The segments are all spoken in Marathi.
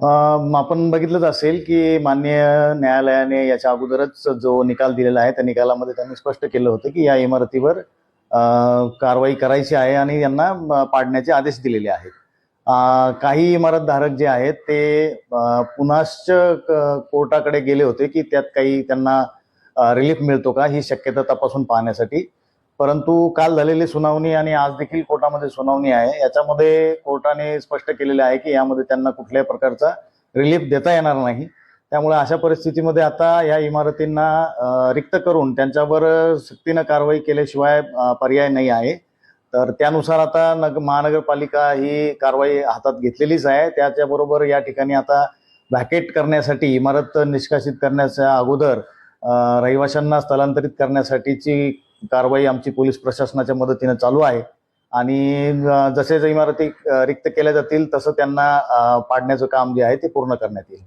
आपण बघितलंच असेल की मान्य न्यायालयाने याच्या अगोदरच जो निकाल दिलेला आहे त्या निकालामध्ये त्यांनी स्पष्ट केलं होतं की या इमारतीवर कारवाई करायची आहे आणि यांना पाडण्याचे आदेश दिलेले आहेत. काही इमारतधारक जे आहेत ते अं, पुनश्च कोर्टाकडे गेले होते की त्यात काही त्यांना रिलीफ मिळतो का ही शक्यता तपासून पाहण्यासाठी. परंतु काल झालेली सुनावणी आणि आज देखील कोर्टामध्ये सुनावणी आहे. याच्यामध्ये कोर्टाने स्पष्ट केलेले आहे की यामध्ये त्यांना कुठल्याही प्रकारचा रिलीफ देता येणार नाही. त्यामुळे अशा परिस्थितीमध्ये आता या इमारतींना रिक्त करून त्यांच्यावर सक्तीनं कारवाई केल्याशिवाय पर्याय नाही आहे. तर त्यानुसार आता नग महानगरपालिका ही कारवाई हातात घेतलेलीच आहे. त्याच्याबरोबर या ठिकाणी आता व्हॅकेट करण्यासाठी इमारत निष्कासित करण्याच्या अगोदर रहिवाशांना स्थलांतरित करण्यासाठीची कारवाई आमची पोलीस प्रशासनाच्या मदतीनं चालू आहे. आणि जसे जे इमारती रिक्त केल्या जातील तसं त्यांना पाडण्याचं काम जे आहे ते पूर्ण करण्यात येईल.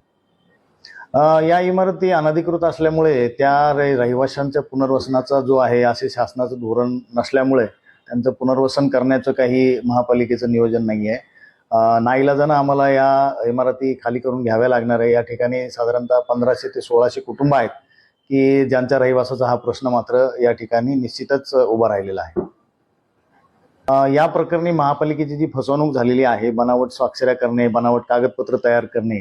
या इमारती अनधिकृत असल्यामुळे त्या रे- रहिवाशांच्या पुनर्वसनाचा जो आहे असे शासनाचं धोरण नसल्यामुळे त्यांचं पुनर्वसन करण्याचं काही महापालिकेचं नियोजन नाही आहे नाईलाजानं आम्हाला या इमारती खाली करून घ्याव्या लागणार आहे. या ठिकाणी साधारणतः पंधराशे ते सोळाशे कुटुंब आहेत. की ज्यांच्या रहिवासाचा हा प्रश्न मात्र या ठिकाणी निश्चितच उभा राहिलेला आहे. या प्रकरणी महापालिकेची जी फसवणूक झालेली आहे बनावट स्वाक्षऱ्या करणे बनावट कागदपत्र तयार करणे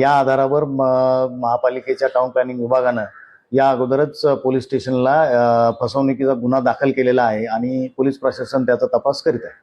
या आधारावर महापालिकेच्या टाउन प्लॅनिंग विभागानं या अगोदरच पोलीस स्टेशनला फसवणुकीचा गुन्हा दाखल केलेला आहे आणि पोलीस प्रशासन त्याचा तपास करीत आहे.